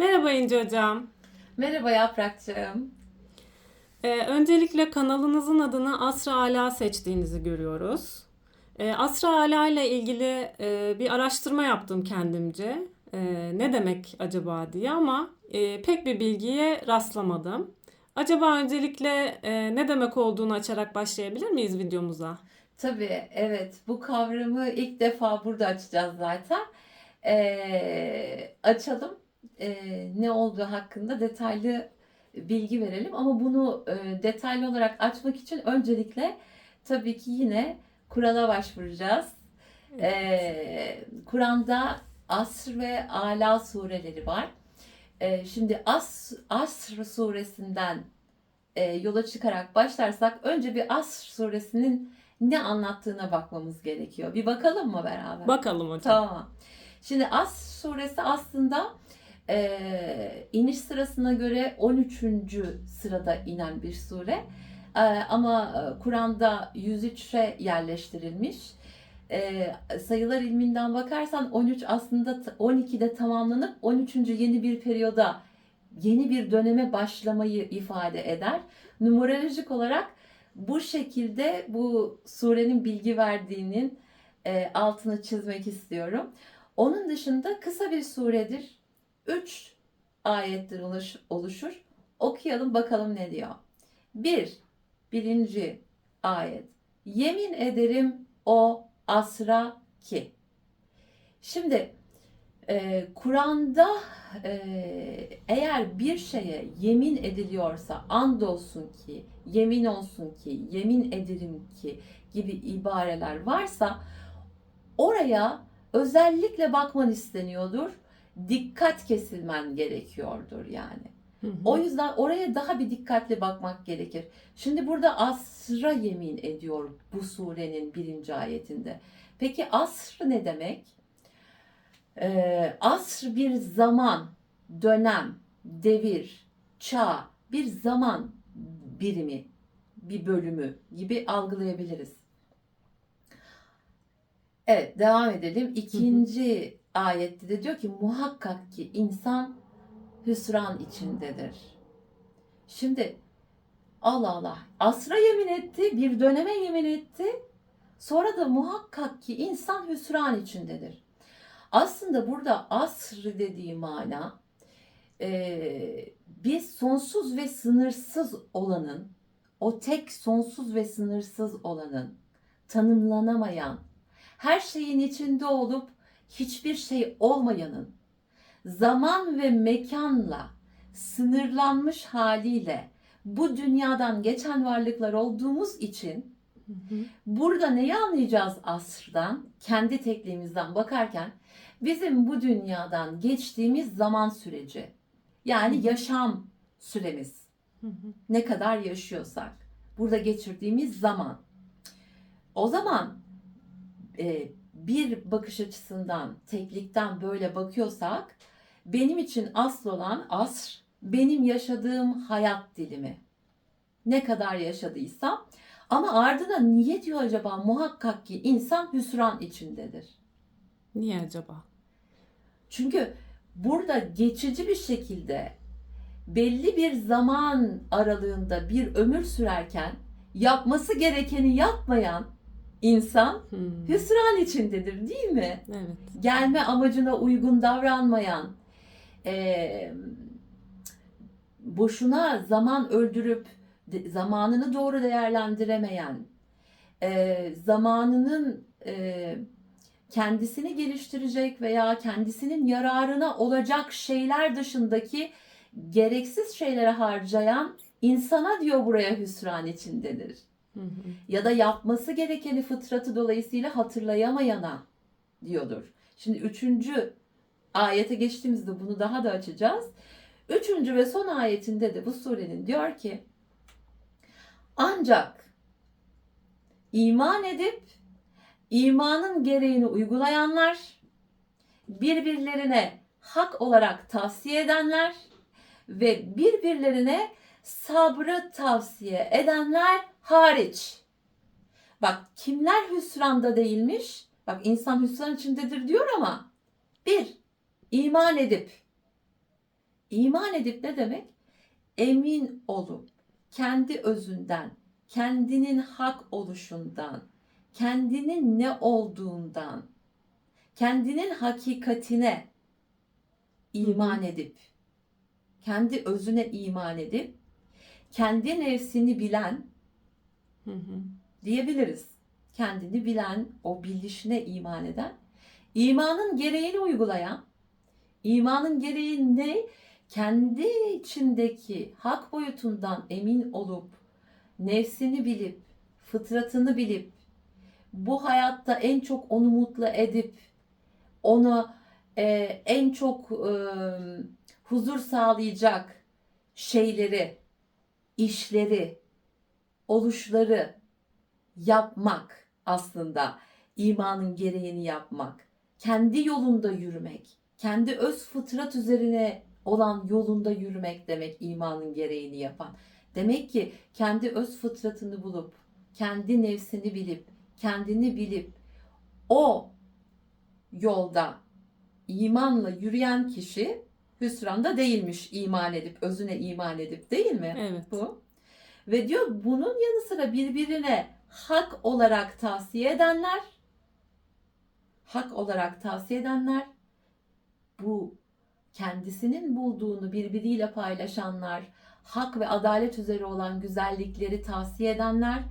Merhaba İnci Hocam. Merhaba Yaprakçığım. Ee, öncelikle kanalınızın adını Asra Ala seçtiğinizi görüyoruz. Ee, Asra Ala ile ilgili e, bir araştırma yaptım kendimce. Ee, ne demek acaba diye ama e, pek bir bilgiye rastlamadım. Acaba öncelikle e, ne demek olduğunu açarak başlayabilir miyiz videomuza? Tabii evet bu kavramı ilk defa burada açacağız zaten. Ee, açalım. Ee, ne olduğu hakkında detaylı bilgi verelim. Ama bunu e, detaylı olarak açmak için öncelikle tabii ki yine Kur'an'a başvuracağız. Ee, Kur'an'da Asr ve Ala sureleri var. Ee, şimdi As, Asr suresinden e, yola çıkarak başlarsak önce bir Asr suresinin ne anlattığına bakmamız gerekiyor. Bir bakalım mı beraber? Bakalım hocam. Tamam. Şimdi As suresi aslında e, iniş sırasına göre 13. sırada inen bir sure. E, ama Kur'an'da 103'e yerleştirilmiş. E, sayılar ilminden bakarsan 13 aslında t- 12'de tamamlanıp 13. yeni bir periyoda yeni bir döneme başlamayı ifade eder. Numerolojik olarak bu şekilde bu surenin bilgi verdiğinin e, altını çizmek istiyorum. Onun dışında kısa bir suredir. 3 ayetten oluş- oluşur. Okuyalım bakalım ne diyor. 1. Birinci ayet. Yemin ederim o asra ki. Şimdi e, Kur'an'da e, eğer bir şeye yemin ediliyorsa andolsun ki, yemin olsun ki, yemin ederim ki gibi ibareler varsa oraya özellikle bakman isteniyordur. Dikkat kesilmen gerekiyordur yani. Hı hı. O yüzden oraya daha bir dikkatli bakmak gerekir. Şimdi burada asra yemin ediyor bu surenin birinci ayetinde. Peki asr ne demek? Ee, asr bir zaman, dönem, devir, çağ, bir zaman birimi, bir bölümü gibi algılayabiliriz. Evet, devam edelim. İkinci ayette de diyor ki muhakkak ki insan hüsran içindedir. Şimdi Allah Allah asra yemin etti, bir döneme yemin etti. Sonra da muhakkak ki insan hüsran içindedir. Aslında burada asr dediği mana e, bir sonsuz ve sınırsız olanın, o tek sonsuz ve sınırsız olanın, tanımlanamayan, her şeyin içinde olup hiçbir şey olmayanın, zaman ve mekanla sınırlanmış haliyle bu dünyadan geçen varlıklar olduğumuz için Hı hı. burada neyi anlayacağız asrdan, kendi tekliğimizden bakarken bizim bu dünyadan geçtiğimiz zaman süreci. Yani yaşam süremiz. Hı hı. Ne kadar yaşıyorsak. Burada geçirdiğimiz zaman. O zaman e, bir bakış açısından, teklikten böyle bakıyorsak benim için asıl olan asr benim yaşadığım hayat dilimi. Ne kadar yaşadıysam ama ardına niye diyor acaba muhakkak ki insan hüsran içindedir. Niye acaba? Çünkü burada geçici bir şekilde belli bir zaman aralığında bir ömür sürerken yapması gerekeni yapmayan insan Hmm. hüsran içindedir değil mi? Evet. Gelme amacına uygun davranmayan, eee, boşuna zaman öldürüp zamanını doğru değerlendiremeyen, eee, zamanının eee, kendisini geliştirecek veya kendisinin yararına olacak şeyler dışındaki gereksiz şeylere harcayan insana diyor buraya hüsran içindedir Hı hı. ya da yapması gerekeni fıtratı dolayısıyla hatırlayamayana diyordur. Şimdi üçüncü ayete geçtiğimizde bunu daha da açacağız. Üçüncü ve son ayetinde de bu surenin diyor ki ancak iman edip imanın gereğini uygulayanlar birbirlerine hak olarak tavsiye edenler ve birbirlerine sabrı tavsiye edenler hariç. Bak kimler hüsranda değilmiş? Bak insan hüsran içindedir diyor ama bir, iman edip İman edip ne demek? Emin olup kendi özünden, kendinin hak oluşundan, kendinin ne olduğundan, kendinin hakikatine iman edip, kendi özüne iman edip, kendi nefsini bilen Hı hı. diyebiliriz. Kendini bilen, o bilişine iman eden, imanın gereğini uygulayan, imanın gereği ne? Kendi içindeki hak boyutundan emin olup, nefsini bilip, fıtratını bilip, bu hayatta en çok onu mutlu edip, ona e, en çok e, huzur sağlayacak şeyleri, işleri, oluşları yapmak aslında imanın gereğini yapmak. Kendi yolunda yürümek, kendi öz fıtrat üzerine olan yolunda yürümek demek imanın gereğini yapan. Demek ki kendi öz fıtratını bulup, kendi nefsini bilip, kendini bilip o yolda imanla yürüyen kişi hüsranda değilmiş iman edip, özüne iman edip değil mi? Evet. bu. Ve diyor bunun yanı sıra birbirine hak olarak tavsiye edenler, hak olarak tavsiye edenler, bu kendisinin bulduğunu birbiriyle paylaşanlar, hak ve adalet üzere olan güzellikleri tavsiye edenler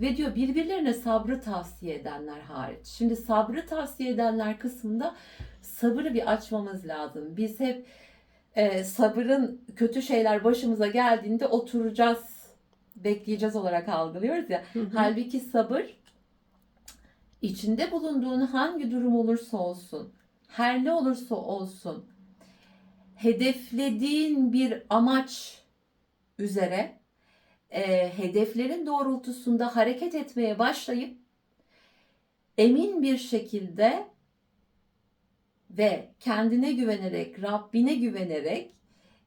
ve diyor birbirlerine sabrı tavsiye edenler hariç. Şimdi sabrı tavsiye edenler kısmında sabırı bir açmamız lazım. Biz hep e, sabırın kötü şeyler başımıza geldiğinde oturacağız, bekleyeceğiz olarak algılıyoruz ya. Hı hı. Halbuki sabır içinde bulunduğun hangi durum olursa olsun, her ne olursa olsun hedeflediğin bir amaç üzere e, hedeflerin doğrultusunda hareket etmeye başlayıp emin bir şekilde ve kendine güvenerek, Rabbine güvenerek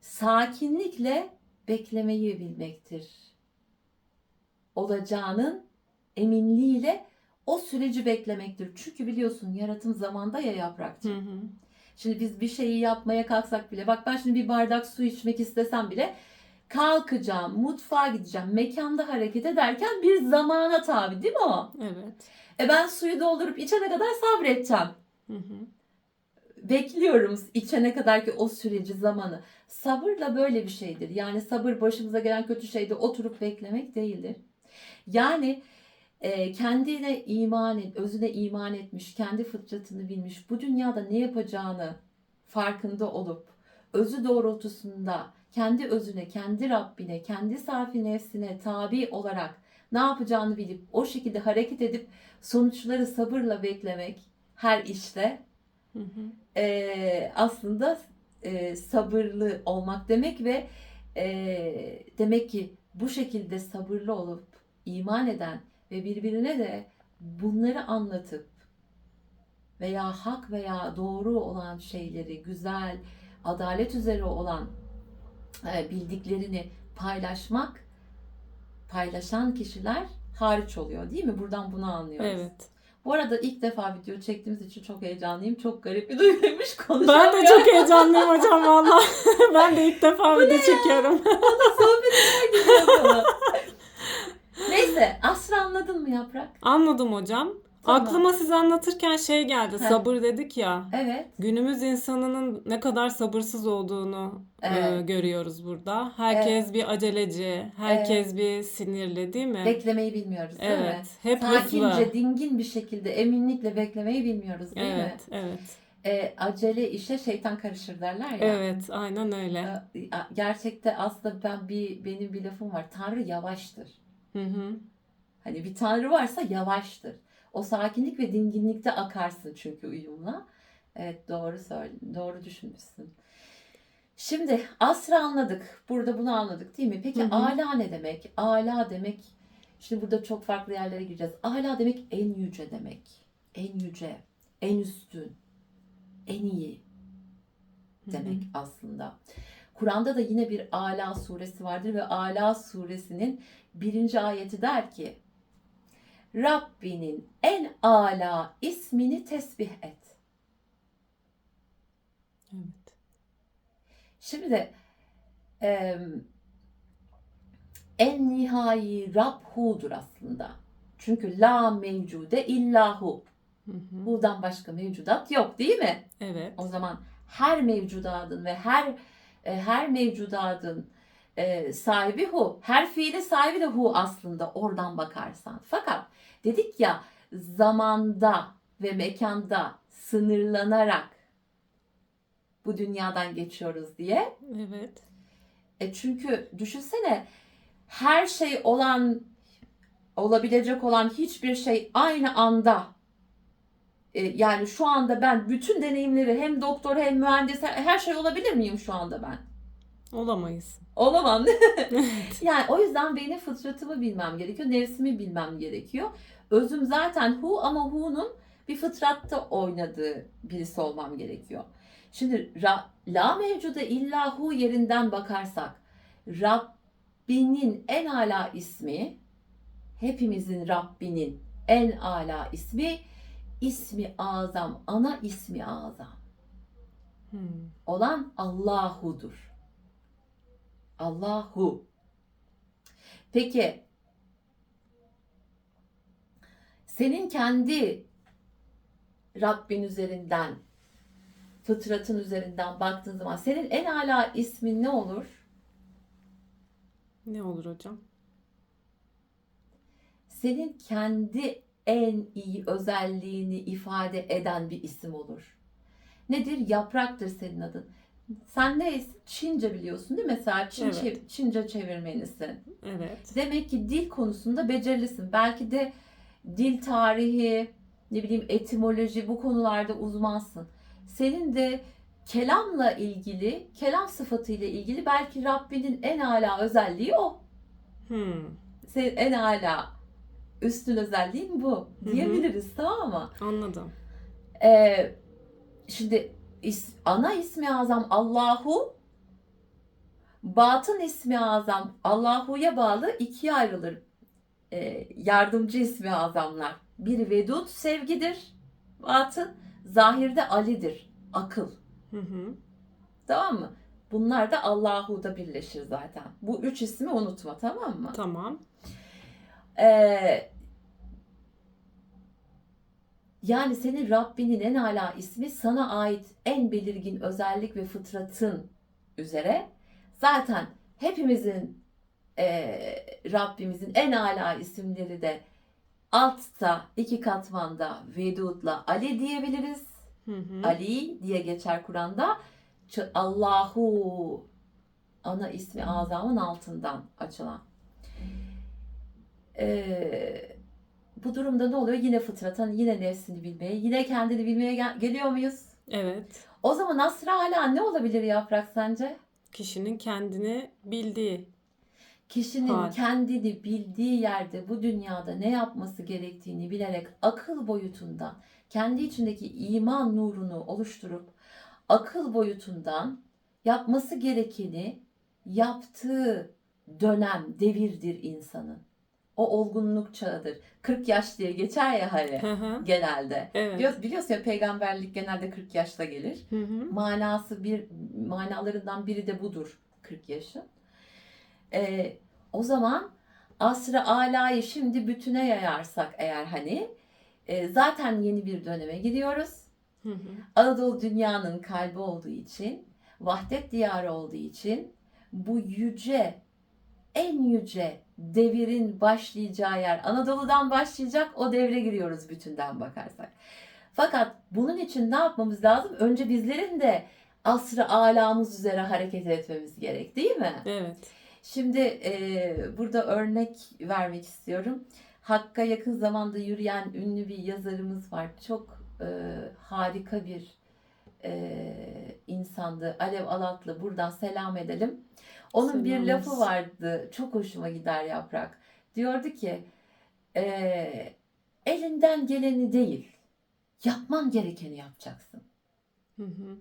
sakinlikle beklemeyi bilmektir. Olacağının eminliğiyle o süreci beklemektir. Çünkü biliyorsun yaratım zamanda ya yaprakçı. Hı hı. Şimdi biz bir şeyi yapmaya kalksak bile bak ben şimdi bir bardak su içmek istesem bile kalkacağım, mutfağa gideceğim, mekanda hareket ederken bir zamana tabi değil mi o? Evet. E ben suyu doldurup içene kadar sabredeceğim. Hı hı. Bekliyorum içene kadar ki o süreci zamanı. Sabırla böyle bir şeydir. Yani sabır başımıza gelen kötü şeyde oturup beklemek değildir. Yani e, kendine iman et, özüne iman etmiş, kendi fıtratını bilmiş, bu dünyada ne yapacağını farkında olup, özü doğrultusunda kendi özüne, kendi Rabbine, kendi safi nefsine tabi olarak ne yapacağını bilip o şekilde hareket edip sonuçları sabırla beklemek her işte Hı hı. e, aslında e, sabırlı olmak demek ve e, demek ki bu şekilde sabırlı olup iman eden ve birbirine de bunları anlatıp veya hak veya doğru olan şeyleri, güzel, adalet üzere olan e, bildiklerini paylaşmak, paylaşan kişiler hariç oluyor değil mi? Buradan bunu anlıyoruz. Evet. Bu arada ilk defa video çektiğimiz için çok heyecanlıyım. Çok garip bir duyguymuş Ben konuşamıyorum. de çok heyecanlıyım hocam valla. ben de ilk defa video çekiyorum. Sohbet eder gibi yapalım. Neyse Asra anladın mı Yaprak? Anladım hocam. Tamam. Aklıma siz anlatırken şey geldi. Heh. Sabır dedik ya. Evet. Günümüz insanının ne kadar sabırsız olduğunu e, Evet. görüyoruz burada. Herkes bir aceleci, herkes bir sinirli değil mi? Beklemeyi bilmiyoruz değil mi? evet. Hep Sakince, hızlı. dingin bir şekilde, eminlikle beklemeyi bilmiyoruz değil mi? Evet, evet. E, acele işe şeytan karışır derler ya. Evet, aynen öyle. E, Gerçekte aslında ben bir benim bir lafım var. Tanrı yavaştır. Hı hı. Hani bir tanrı varsa yavaştır. O sakinlik ve dinginlikte akarsın çünkü uyumla. Evet doğru söyle, doğru düşünmüşsün. Şimdi asra anladık. Burada bunu anladık değil mi? Peki Hı hı. ala ne demek? Ala demek şimdi burada çok farklı yerlere gireceğiz. Ala demek en yüce demek. En yüce, en üstün, en iyi demek aslında. Kur'an'da da yine bir Ala suresi vardır ve Ala suresinin birinci ayeti der ki Rabbinin en ala ismini tesbih et. Evet. Şimdi de e, en nihai Rab Hu'dur aslında. Çünkü la mevcude illahu. Hı hı. Hu'dan başka mevcudat yok değil mi? Evet. O zaman her mevcudadın ve her e, her mevcudadın e, sahibi hu. Her fiili sahibi de hu aslında oradan bakarsan. Fakat dedik ya zamanda ve mekanda sınırlanarak bu dünyadan geçiyoruz diye. Evet. E çünkü düşünsene her şey olan olabilecek olan hiçbir şey aynı anda e, yani şu anda ben bütün deneyimleri hem doktor hem mühendis her şey olabilir miyim şu anda ben? Olamayız. Olamam. Evet. yani o yüzden benim fıtratımı bilmem gerekiyor, nefsimi bilmem gerekiyor. Özüm zaten hu ama hu'nun bir fıtratta oynadığı birisi olmam gerekiyor. Şimdi ra, la mevcuda illa hu yerinden bakarsak Rabbinin en ala ismi hepimizin Rabbinin en ala ismi ismi azam, ana ismi azam Hmm. olan Allahu'dur. Allahu. Peki senin kendi Rabbin üzerinden fıtratın üzerinden baktığın zaman senin en ala ismin ne olur? Ne olur hocam? Senin kendi en iyi özelliğini ifade eden bir isim olur. Nedir? Yapraktır senin adın. Sen neysin? Çince biliyorsun değil mi? Mesela Çin, Evet. çev- Çince çevirmenisin. Evet. Demek ki dil konusunda becerilisin. Belki de dil tarihi, ne bileyim etimoloji bu konularda uzmansın. Senin de kelamla ilgili, kelam sıfatıyla ilgili belki Rabbinin en ala özelliği o. Hmm. Senin en ala üstün özelliğin bu diyebiliriz tamam mı? Anladım. Ee, şimdi is- ana ismi azam Allahu, batın ismi azam Allahu'ya bağlı ikiye ayrılır. Ee, yardımcı ismi azamlar. Biri vedud sevgidir, batın. Zahirde Ali'dir, akıl. Hı hı. Tamam mı? Bunlar da Allahu'da birleşir zaten. Bu üç ismi unutma tamam mı? Tamam. Ee, yani senin Rabbinin en ala ismi sana ait en belirgin özellik ve fıtratın üzere. Zaten hepimizin e, Rabbimizin en ala isimleri de altta iki katmanda Vedud'la Ali diyebiliriz. Hı hı. Ali diye geçer Kur'an'da. Allahu ana ismi azamın altından açılan. Ee, bu durumda ne oluyor? Yine fıtratan, yine nefsini bilmeye, yine kendini bilmeye gel- geliyor muyuz? Evet. O zaman asra hala ne olabilir yaprak sence? Kişinin kendini bildiği. Kişinin Hal. kendini bildiği yerde bu dünyada ne yapması gerektiğini bilerek akıl boyutundan kendi içindeki iman nurunu oluşturup akıl boyutundan yapması gerekeni yaptığı dönem, devirdir insanın. O olgunluk çağıdır. 40 yaş diye geçer ya hani Hı hı. genelde. Evet. Biliyorsun, biliyorsun ya peygamberlik genelde 40 yaşta gelir Hı hı. manası bir manalarından biri de budur 40 yaşın. Ee, o zaman asr-ı alayı şimdi bütüne yayarsak eğer hani e, zaten yeni bir döneme giriyoruz. Hı hı. Anadolu dünyanın kalbi olduğu için, vahdet diyarı olduğu için bu yüce, en yüce devirin başlayacağı yer Anadolu'dan başlayacak o devre giriyoruz bütünden bakarsak. Fakat bunun için ne yapmamız lazım? Önce bizlerin de asrı alamız üzere hareket etmemiz gerek değil mi? Evet. Şimdi e, burada örnek vermek istiyorum. Hakk'a yakın zamanda yürüyen ünlü bir yazarımız var. Çok e, harika bir e, insandı. Alev Alatlı. Buradan selam edelim. Onun bir lafı vardı. Çok hoşuma gider Yaprak. Diyordu ki e, elinden geleni değil, yapman gerekeni yapacaksın. Hı hı.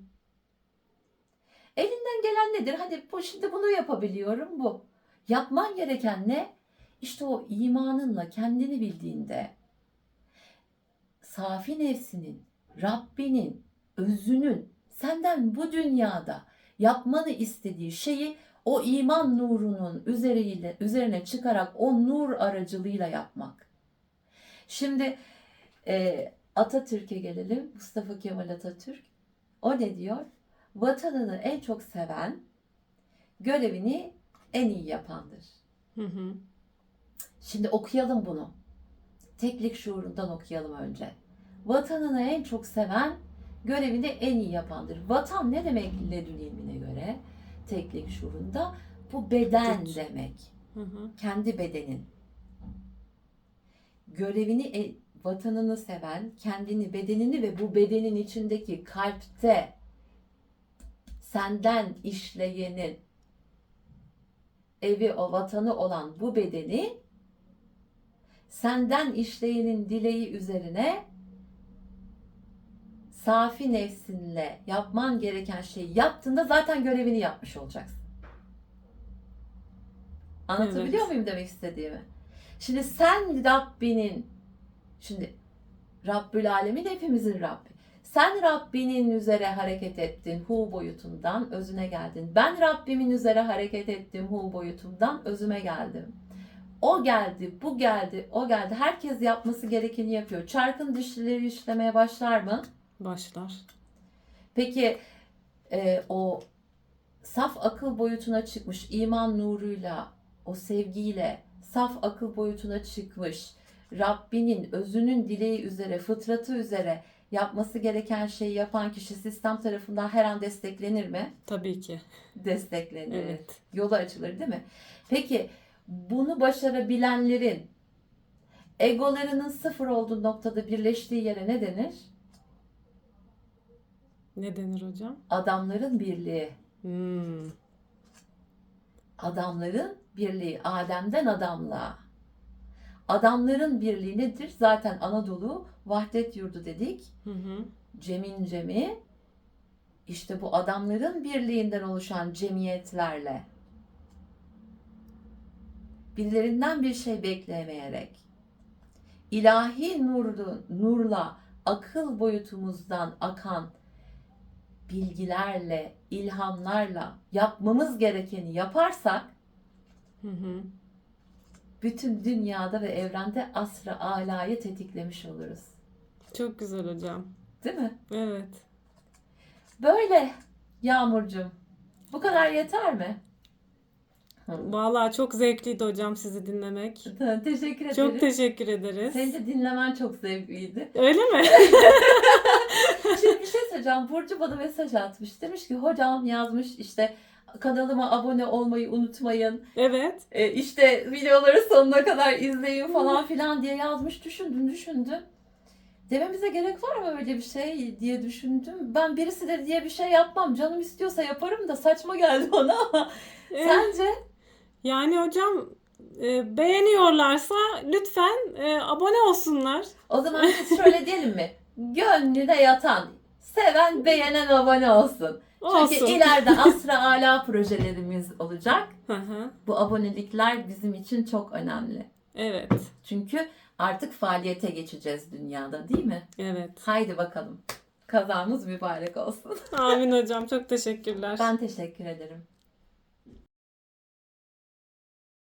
Elinden gelen nedir? Hadi bu şimdi bunu yapabiliyorum bu. Yapman gereken ne? İşte o imanınla kendini bildiğinde safi nefsinin, Rabbinin, özünün senden bu dünyada yapmanı istediği şeyi o iman nurunun üzeriyle, üzerine çıkarak o nur aracılığıyla yapmak. Şimdi e, Atatürk'e gelelim. Mustafa Kemal Atatürk. O ne diyor? Vatanını en çok seven görevini en iyi yapandır. Hı hı. Şimdi okuyalım bunu. Teklik şuurundan okuyalım önce. Vatanını en çok seven görevini en iyi yapandır. Vatan ne demek ledün ilmine göre? Teklik şuurunda bu beden Güç. demek. Hı hı. Kendi bedenin. Görevini e- vatanını seven, kendini, bedenini ve bu bedenin içindeki kalpte senden işleyenin evi o vatanı olan bu bedeni senden işleyenin dileği üzerine safi nefsinle yapman gereken şeyi yaptığında zaten görevini yapmış olacaksın. Anlatabiliyor Evet. muyum demek istediğimi? Şimdi sen Rabbinin şimdi Rabbül Alemin hepimizin Rabbi. Sen Rabbinin üzere hareket ettin hu boyutundan özüne geldin. Ben Rabbimin üzere hareket ettim hu boyutumdan özüme geldim. O geldi, bu geldi, o geldi. Herkes yapması gerekeni yapıyor. Çarkın dişlileri işlemeye başlar mı? Başlar. Peki e, o saf akıl boyutuna çıkmış iman nuruyla, o sevgiyle saf akıl boyutuna çıkmış Rabbinin özünün dileği üzere, fıtratı üzere yapması gereken şeyi yapan kişi sistem tarafından her an desteklenir mi? Tabii ki. Desteklenir. Evet. Yolu açılır değil mi? Peki bunu başarabilenlerin egolarının sıfır olduğu noktada birleştiği yere ne denir? Ne denir hocam? Adamların birliği. Hmm. Adamların birliği. Adem'den adamlığa. Adamların birliği nedir? Zaten Anadolu vahdet yurdu dedik. Hı hı. Cem'in cemi. İşte bu adamların birliğinden oluşan cemiyetlerle birilerinden bir şey beklemeyerek ilahi nurlu, nurla akıl boyutumuzdan akan bilgilerle, ilhamlarla yapmamız gerekeni yaparsak Hı hı. bütün dünyada ve evrende asra alayı tetiklemiş oluruz. Çok güzel hocam. Değil mi? Evet. Böyle Yağmurcuğum. Bu kadar yeter mi? Vallahi çok zevkliydi hocam sizi dinlemek. Teşekkür ederim. Çok teşekkür ederiz. Seni de dinlemen çok zevkliydi. Öyle mi? Şimdi bir şey söyleyeceğim. Burcu bana mesaj atmış. Demiş ki hocam yazmış işte kanalıma abone olmayı unutmayın. Evet. E, işte videoları sonuna kadar izleyin falan filan diye yazmış. Düşündüm düşündüm. Dememize gerek var mı öyle bir şey diye düşündüm. Ben birisi de diye bir şey yapmam. Canım istiyorsa yaparım da saçma geldi bana ama sence? yani hocam e, beğeniyorlarsa lütfen e, abone olsunlar. O zaman şöyle diyelim mi? Gönlüne yatan, seven, beğenen abone olsun. Çünkü Olsun. ileride Asra Ala projelerimiz olacak. Hı hı. Bu abonelikler bizim için çok önemli. Evet. Çünkü artık faaliyete geçeceğiz dünyada değil mi? Evet. Haydi bakalım. Kazamız mübarek olsun. Amin hocam. Çok teşekkürler. Ben teşekkür ederim.